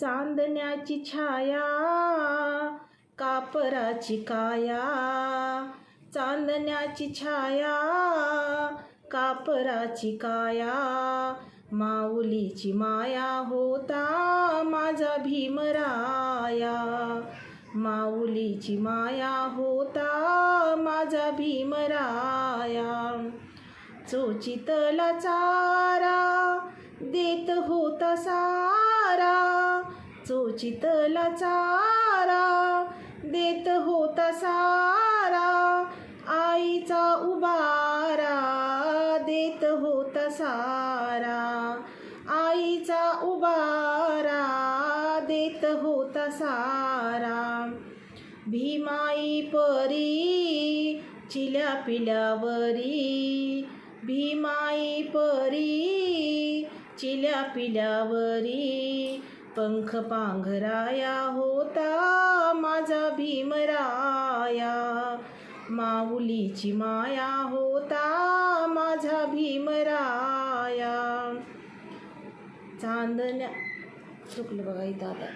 चांदण्याची छाया कापराची काया. चांदण्याची छाया कापराची काया. माऊलीची माया होता माझा भीमराया. माऊलीची माया होता माझा भीमराया. चोचितला चारा देत होता सारा. चोचितला चारा देत होता सारा. आईचा उबारा देत होता सारा. आईचा उबारा देत होता सारा. भीमाई परी चिल्या पिल्यावरी. भीमाई परी चिल्या पिल्यावरी. पंख पांघराया होता माझा भीमराया. माऊलीची माया होता माझा भीमराया. चांदण्या चुकलं बघा इथं आता.